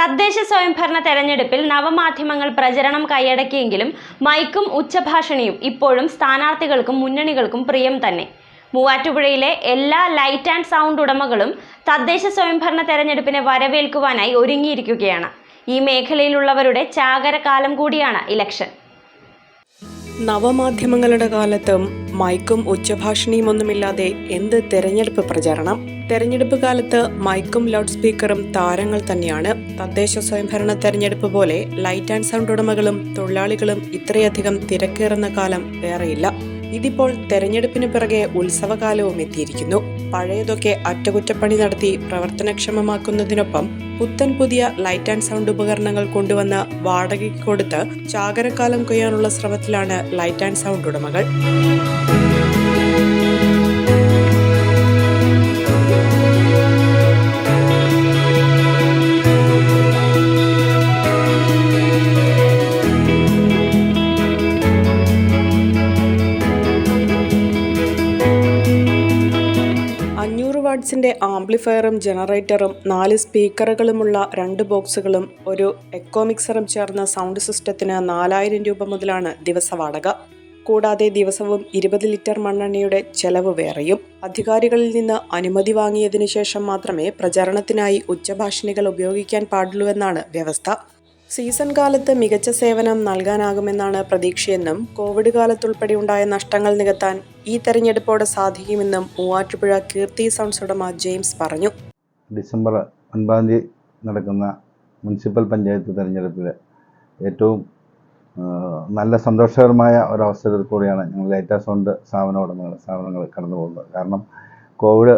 തദ്ദേശ സ്വയംഭരണ തെരഞ്ഞെടുപ്പിൽ നവമാധ്യമങ്ങൾ പ്രചരണം കൈയടക്കിയെങ്കിലും മൈക്കും ഉച്ചഭാഷണിയും ഇപ്പോഴും സ്ഥാനാർത്ഥികൾക്കും മുന്നണികൾക്കും പ്രിയം തന്നെ. മൂവാറ്റുപുഴയിലെ എല്ലാ ലൈറ്റ് ആൻഡ് സൗണ്ട് ഉടമകളും തദ്ദേശ സ്വയംഭരണ തെരഞ്ഞെടുപ്പിനെ വരവേൽക്കുവാനായി ഒരുങ്ങിയിരിക്കുകയാണ്. ഈ മേഖലയിലുള്ളവരുടെ ചാകരകാലം കൂടിയാണ് ഇലക്ഷൻ. നവമാധ്യമങ്ങളുടെ കാലത്തും മൈക്കും ഉച്ചഭാഷണിയും ഒന്നുമില്ലാതെ എന്ത് തെരഞ്ഞെടുപ്പ് പ്രചാരണം? തെരഞ്ഞെടുപ്പ് കാലത്ത് മൈക്കും ലൗഡ് സ്പീക്കറും താരങ്ങൾ തന്നെയാണ്. തദ്ദേശ സ്വയംഭരണ തെരഞ്ഞെടുപ്പ് പോലെ ലൈറ്റ് ആൻഡ് സൗണ്ട് ഉടമകളും തൊഴിലാളികളും ഇത്രയധികം തിരക്കേറുന്ന കാലം വേറെയില്ല. ഇതിപ്പോൾ തെരഞ്ഞെടുപ്പിന് പിറകെ ഉത്സവകാലവും എത്തിയിരിക്കുന്നു. പഴയതൊക്കെ അറ്റകുറ്റപ്പണി നടത്തി പ്രവർത്തനക്ഷമമാക്കുന്നതിനൊപ്പം പുത്തൻ പുതിയ ലൈറ്റ് ആൻഡ് സൗണ്ട് ഉപകരണങ്ങൾ കൊണ്ടുവന്ന് വാടകയ്ക്ക് കൊടുത്ത് ചാകരക്കാലം കൊയ്യാനുള്ള ശ്രമത്തിലാണ് ലൈറ്റ് ആൻഡ് സൗണ്ട് ഉടമകൾ. അഞ്ഞൂറ് വാട്ട്സിന്റെ ആംപ്ലിഫയറും ജനറേറ്ററും നാല് സ്പീക്കറുകളുമുള്ള രണ്ട് ബോക്സുകളും ഒരു എക്കോ മിക്സറും ചേർന്ന സൗണ്ട് സിസ്റ്റത്തിന് നാലായിരം രൂപ മുതലാണ് ദിവസ വാടക. കൂടാതെ ദിവസവും ഇരുപത് ലിറ്റർ മണ്ണെണ്ണയുടെ ചെലവ് വേറെയും. അധികാരികളിൽ നിന്ന് അനുമതി വാങ്ങിയതിനു ശേഷം മാത്രമേ പ്രചരണത്തിനായി ഉച്ചഭാഷിണികൾ ഉപയോഗിക്കാൻ പാടുള്ളൂവെന്നാണ് വ്യവസ്ഥ. സീസൺ കാലത്ത് മികച്ച സേവനം നൽകാനാകുമെന്നാണ് പ്രതീക്ഷയെന്നും കോവിഡ് കാലത്തുൾപ്പെടെ ഉണ്ടായ നഷ്ടങ്ങൾ നികത്താൻ ഈ തെരഞ്ഞെടുപ്പോടെ സാധിക്കുമെന്നും മൂവാറ്റുപുഴ കീർത്തി സൗണ്ട്സ് ഉടമ ജെയിംസ് പറഞ്ഞു. ഡിസംബർ ഒൻപതാം തീയതി നടക്കുന്ന മുനിസിപ്പൽ പഞ്ചായത്ത് തെരഞ്ഞെടുപ്പിൽ ഏറ്റവും നല്ല സന്തോഷകരമായ ഒരവസരത്തിൽ കൂടിയാണ് ഞങ്ങൾ ഏറ്റ സൗണ്ട് സ്ഥാപന ഉടമകൾ സ്ഥാപനങ്ങൾ കടന്നു പോകുന്നത്. കാരണം കോവിഡ്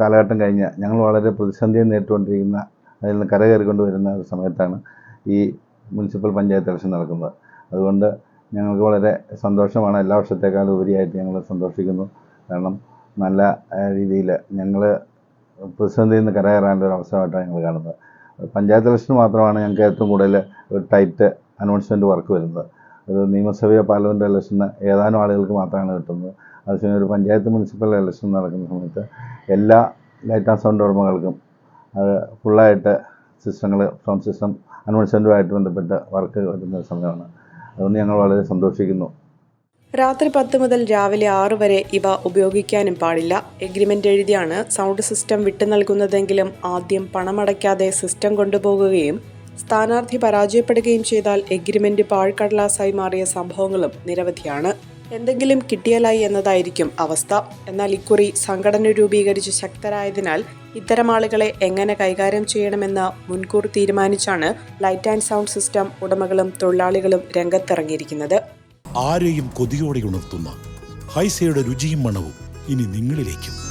കാലഘട്ടം കഴിഞ്ഞ് ഞങ്ങൾ വളരെ പ്രതിസന്ധിയെ നേരിട്ടുകൊണ്ടിരിക്കുന്ന അതിൽ നിന്ന് കരകയറിക്കൊണ്ട് വരുന്ന ഒരു സമയത്താണ് ഈ മുനിസിപ്പൽ പഞ്ചായത്ത് ഇലക്ഷൻ നടക്കുന്നത്. അതുകൊണ്ട് ഞങ്ങൾക്ക് വളരെ സന്തോഷമാണ്. എല്ലാ വർഷത്തേക്കാളും ഉപരിയായിട്ട് ഞങ്ങൾ സന്തോഷിക്കുന്നു. കാരണം നല്ല രീതിയിൽ ഞങ്ങൾ പ്രതിസന്ധിയിൽ നിന്ന് കരകയറാനുള്ള ഒരു അവസരമായിട്ടാണ് ഞങ്ങൾ കാണുന്നത്. പഞ്ചായത്ത് ഇലക്ഷൻ മാത്രമാണ് ഞങ്ങൾക്ക് ഏറ്റവും കൂടുതൽ ഒരു ടൈറ്റ് അനൗൺസ്മെന്റ് വർക്ക് വരുന്നത്. ഒരു നിയമസഭയോ പാർലമെന്റ് ഇലക്ഷന് ഏതാനും ആളുകൾക്ക് മാത്രമാണ് കിട്ടുന്നത്. അതേസമയം ഒരു പഞ്ചായത്ത് മുനിസിപ്പൽ ഇലക്ഷൻ നടക്കുന്ന സമയത്ത് എല്ലാ ലൈറ്റ് ആൻഡ് സൗണ്ട് ഉടമകൾക്കും അത് ഫുള്ളായിട്ട് സിസ്റ്റങ്ങൾ സൗണ്ട് സിസ്റ്റം അനൗൺസ്മെന്റുമായിട്ട് ബന്ധപ്പെട്ട വർക്ക് വരുന്ന സമയമാണ്. അതുകൊണ്ട് ഞങ്ങൾ വളരെ സന്തോഷിക്കുന്നു. രാത്രി പത്ത് മുതൽ രാവിലെ ആറ് വരെ ഇവ ഉപയോഗിക്കാനും പാടില്ല. എഗ്രിമെന്റ് എഴുതിയാണ് സൗണ്ട് സിസ്റ്റം വിട്ടു നൽകുന്നതെങ്കിലും ആദ്യം പണമടയ്ക്കാതെ സിസ്റ്റം കൊണ്ടുപോകുകയും സ്ഥാനാർത്ഥി പരാജയപ്പെടുകയും ചെയ്താൽ എഗ്രിമെന്റ് പാഴ്ക്കടലാസായി മാറിയ സംഭവങ്ങളും നിരവധിയാണ്. എന്തെങ്കിലും കിട്ടിയാലായി എന്നതായിരിക്കും അവസ്ഥ. എന്നാൽ ഇക്കുറി സംഘടന രൂപീകരിച്ച് ശക്തരായതിനാൽ ഇത്തരം ആളുകളെ എങ്ങനെ കൈകാര്യം ചെയ്യണമെന്ന് മുൻകൂർ തീരുമാനിച്ചാണ് ലൈറ്റ് ആൻഡ് സൗണ്ട് സിസ്റ്റം ഉടമകളും തൊഴിലാളികളും രംഗത്തിറങ്ങിയിരിക്കുന്നത്. ആരെയും കൊതിയോടെ ഉണർത്തുന്ന ഹൈസയുടെ രുചിയും മണവും ഇനി നിങ്ങളിലേക്കും.